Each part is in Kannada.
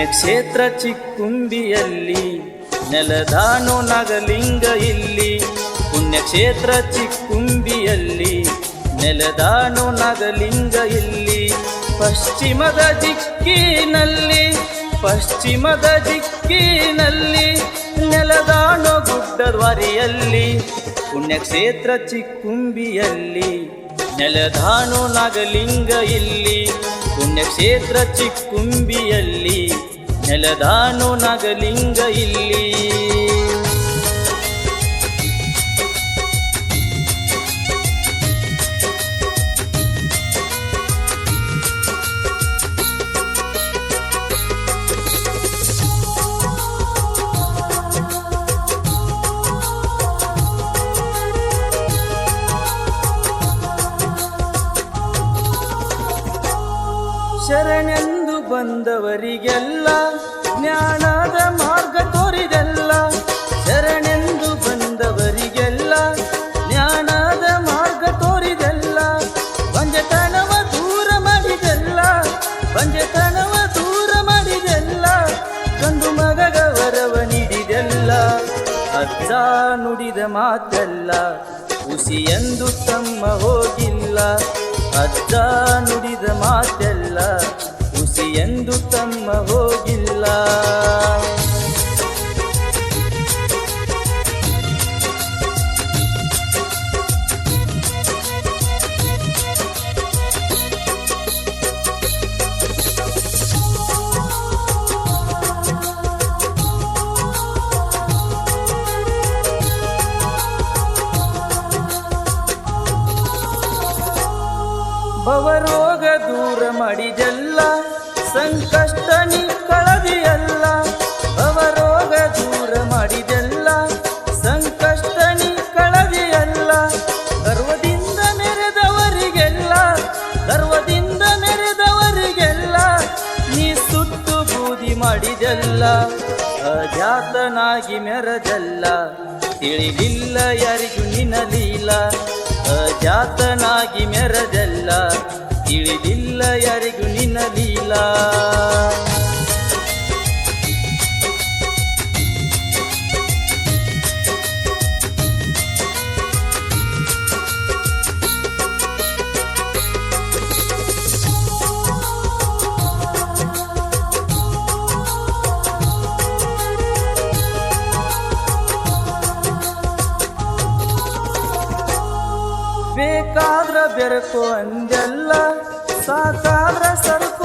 ಪುಣ್ಯಕ್ಷೇತ್ರ ಚಿಕ್ಕುಂಬಿಯಲ್ಲಿ, ನೆಲದಾನು ನಾಗಲಿಂಗ ಇಲ್ಲಿ. ಪುಣ್ಯಕ್ಷೇತ್ರ ಚಿಕ್ಕುಂಬಿಯಲ್ಲಿ, ನೆಲದಾನು ನಾಗಲಿಂಗ ಇಲ್ಲಿ. ಪಶ್ಚಿಮದ ದಿಕ್ಕಿನಲ್ಲಿ ಪಶ್ಚಿಮದ ದಿಕ್ಕಿನಲ್ಲಿ, ನೆಲದಾನು ಗುಡ್ಡದ್ವಾರಿಯಲ್ಲಿ. ಪುಣ್ಯಕ್ಷೇತ್ರ ಚಿಕ್ಕುಂಬಿಯಲ್ಲಿ, ನೆಲದಾನು ನಾಗಲಿಂಗ ಇಲ್ಲಿ. ಪುಣ್ಯಕ್ಷೇತ್ರ ಚಿಕ್ಕುಂಬಿಯಲ್ಲಿ ನೆಲದಾನೋ ನಗಲಿಂಗ ಇಲ್ಲಿ. ಶರಣೆಂದು ಬಂದವರಿಗೆಲ್ಲ ಜ್ಞಾನದ ಮಾರ್ಗ ತೋರಿದೆಲ್ಲ. ಶರಣೆಂದು ಬಂದವರಿಗೆಲ್ಲ ಜ್ಞಾನದ ಮಾರ್ಗ ತೋರಿದೆಲ್ಲ. ಬಂಜತನವ ದೂರ ಮಾಡಿದೆಲ್ಲ, ಬಂಜತನವ ದೂರ ಮಾಡಿದೆಲ್ಲ. ಕಂದು ಮಗಗವರವ ನೀಡಿದೆಲ್ಲ, ಅಜ್ಜ ನುಡಿದ ಮಾತೆಲ್ಲ. ಹುಸಿಯೆಂದು ತಮ್ಮ ಹೋಗಿಲ್ಲ, ಅಜ್ಜ ನುಡಿದ ಮಾತೆಲ್ಲ. ಹುಸಿಯೆಂದು ತಮ್ಮ ಹೋಗಿಲ್ಲ. ಭವರೋಗ ದೂರ ಮಾಡಿದೆಲ್ಲ ಸಂಕಷ್ಟ ನೀ ಕಳದಿಯಲ್ಲ ಭವರೋಗ ದೂರ ಮಾಡಿದೆಲ್ಲ. ಸಂಕಷ್ಟ ನೀ ಕಳದಿಯಲ್ಲ ಗರ್ವದಿಂದ ಮೆರೆದವರಿಗೆಲ್ಲ ಗರ್ವದಿಂದ ಮೆರೆದವರಿಗೆಲ್ಲ ನೀ ಸುತ್ತು ಬೂದಿ ಮಾಡಿದೆಲ್ಲ. ಅಜಾತನಾಗಿ ಮೆರೆದಲ್ಲ, ತಿಳಿದಿಲ್ಲ ಯಾರಿಗೂ ನಿನಲಿಲ್ಲ ಅಜಾತನಾಗಿ ಮೆರೆದಲ್ಲ, ತಿಳಿದಿಲ್ಲ ಯಾರಿಗೂ ನಿನಲಿಲ್ಲ ಬೇಕಾದ್ರ ಬೆರಕು ಅಂದೆಲ್ಲ ಸಾಕಾದ್ರ ಸರಕು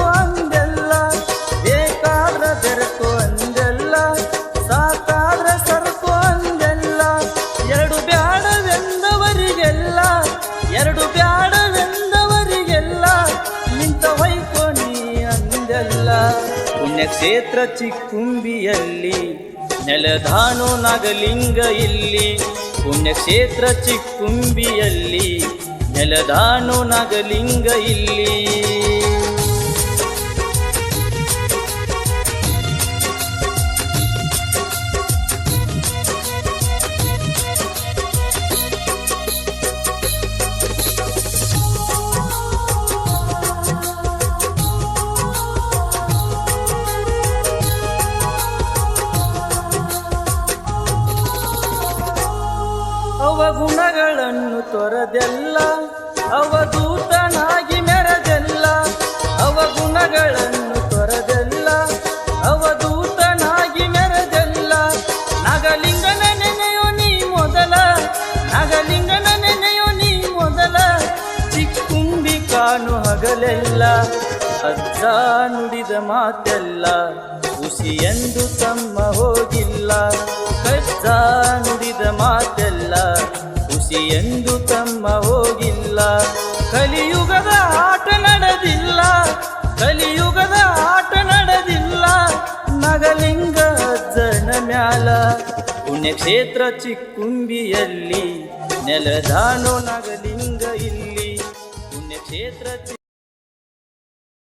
ಪುಣ್ಯಕ್ಷೇತ್ರ ಚಿಕ್ಕುಂಬಿಯಲ್ಲಿ ನೆಲಧಾನು ನಾಗಲಿಂಗ ಇಲ್ಲಿ. ಪುಣ್ಯಕ್ಷೇತ್ರ ಚಿಕ್ಕುಂಬಿಯಲ್ಲಿ ನೆಲದಾನೋ ನಾಗಲಿಂಗ ಇಲ್ಲಿ. ಅವಗುಣಗಳನ್ನು ತೊರೆದೆಲ್ಲ ಅವಧೂತನಾಗಿ ಮೆರೆದೆಲ್ಲ ಅವಗುಣಗಳನ್ನು ತೊರೆದೆಲ್ಲ ಅವಧೂತನಾಗಿ ಮೆರೆದೆಲ್ಲ. ನಾಗಲಿಂಗನ ನೆನೆಯೋ ನೀ ಮೊದಲ, ನಾಗಲಿಂಗನ ನೆನೆಯೋ ನೀ ಮೊದಲ. ಚಿಕ್ಕುಂಬಿ ಕಾಣು ಹಗಲೆಲ್ಲ, ಅಜ್ಜ ನುಡಿದ ಮಾತೆಲ್ಲ ಎಂದು ತಮ್ಮ ಹೋಗಿಲ್ಲ. ಎಂದು ತಮ್ಮ ಹೋಗಿಲ್ಲ. ಕಲಿಯುಗದ ಆಟ ನಡೆದಿಲ್ಲ. ಕಲಿಯುಗದ ಆಟ ನಡೆದಿಲ್ಲ. ನಗಲಿಂಗ ಜನ ಮ್ಯಾಲ. ಪುಣ್ಯಕ್ಷೇತ್ರ ಚಿಕ್ಕುಂಬಿಯಲ್ಲಿ, ನೆಲದಾನೋ ನಗಲಿಂಗ ಇಲ್ಲಿ. ಪುಣ್ಯಕ್ಷೇತ್ರ